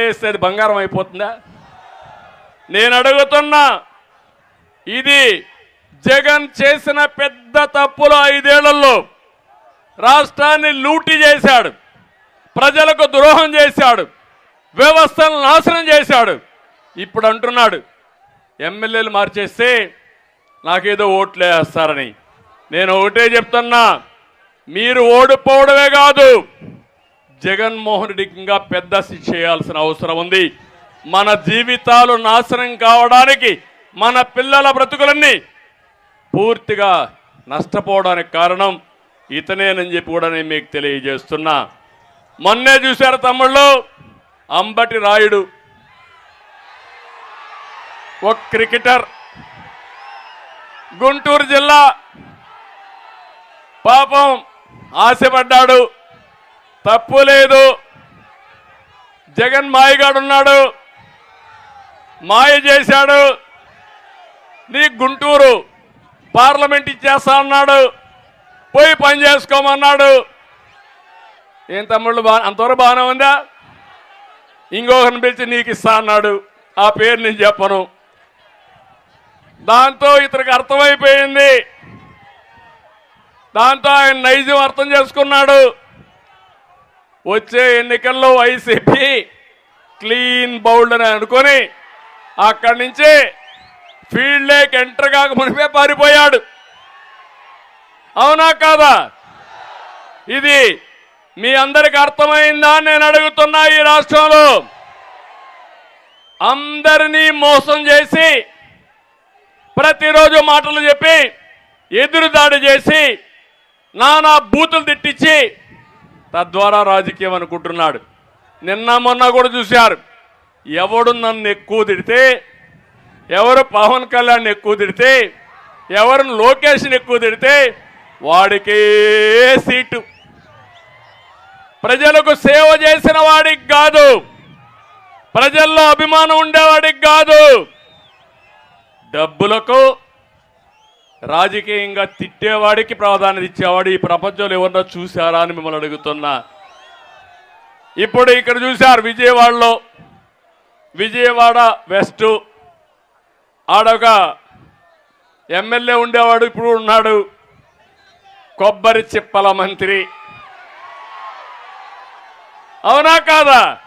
వేస్తే అది బంగారం అయిపోతుందా? నేను అడుగుతున్నా ఇది జగన్ చేసిన పెద్ద తప్పులు ఐదేళ్ళలో రాష్ట్రాన్ని లూటీ చేశాడు ప్రజలకు ద్రోహం చేశాడు వ్యవస్థను నాశనం చేశాడు. ఇప్పుడు అంటున్నాడు ఎమ్మెల్యేలు మార్చేస్తే నాకేదో ఓట్లు వేస్తారని నేను ఒకటే చెప్తున్నా మీరు ఓడిపోవడమే కాదు జగన్మోహన్ రెడ్డికి ఇంకా పెద్ద శిక్ష చేయాల్సిన అవసరం ఉంది. మన జీవితాలు నాశనం కావడానికి మన పిల్లల బ్రతుకులన్నీ పూర్తిగా నష్టపోవడానికి కారణం ఇతనేనని చెప్పి కూడా నేను మీకు తెలియజేస్తున్నా. మొన్నే చూశారు తమ్ముళ్ళు అంబటి రాయుడు. ఒక క్రికెటర్. గుంటూరు జిల్లా. పాపం ఆశపడ్డాడు. తప్పు లేదు. జగన్ మాయగాడు ఉన్నాడు మాయ చేశాడు. నీ గుంటూరు పార్లమెంట్ ఇచ్చేస్తా అన్నాడు. పోయి పని చేసుకోమన్నాడు. ఏం తమ్ముళ్ళు బా అంతవరకు బాగానే ఉందా? ఇంకొకరిని పిలిచి నీకు ఇస్తా అన్నాడు. ఆ పేరు నేను చెప్పను. దాంతో ఇతనికి అర్థమైపోయింది. దాంతో ఆయన నైజం అర్థం చేసుకున్నాడు. వచ్చే ఎన్నికల్లో వైసీపీ క్లీన్ బౌల్డ్ అని అనుకొని అక్కడి నుంచి ఫీల్డ్ లేక్ ఎంటర్ కాక మునిపే పారిపోయాడు. అవునా కాదా? ఇది మీ అందరికి అర్థమైందా నేను అడుగుతున్నా ఈ రాష్ట్రంలో. అందరినీ మోసం చేసి ప్రతిరోజు మాటలు చెప్పి ఎదురుదాడి చేసి నానా బూతులు తిట్టించి తద్వారా రాజకీయం అనుకుంటున్నాడు నిన్న మొన్న కూడా చూశారు. ఎవడు నన్ను ఎక్కువ తిడితే ఎవరు పవన్ కళ్యాణ్ ఎక్కువ తిడితే ఎవరు లోకేష్ని ఎక్కువ తిడితే వాడికే సీటు. ప్రజలకు సేవ చేసిన వాడికి కాదు. ప్రజల్లో అభిమానం ఉండేవాడికి కాదు. డబ్బులకు రాజకీయంగా తిట్టేవాడికి ప్రాధాన్యత ఇచ్చేవాడు ఈ ప్రపంచంలో ఎవరన్నా చూశారా అని మిమ్మల్ని అడుగుతున్నా. ఇప్పుడు ఇక్కడ చూశారు విజయవాడలో. విజయవాడ వెస్ట్. ఆడొక ఎమ్మెల్యే ఉండేవాడు ఇప్పుడు ఉన్నాడు. కొబ్బరి చిప్పల మంత్రి. అవునా కాదా?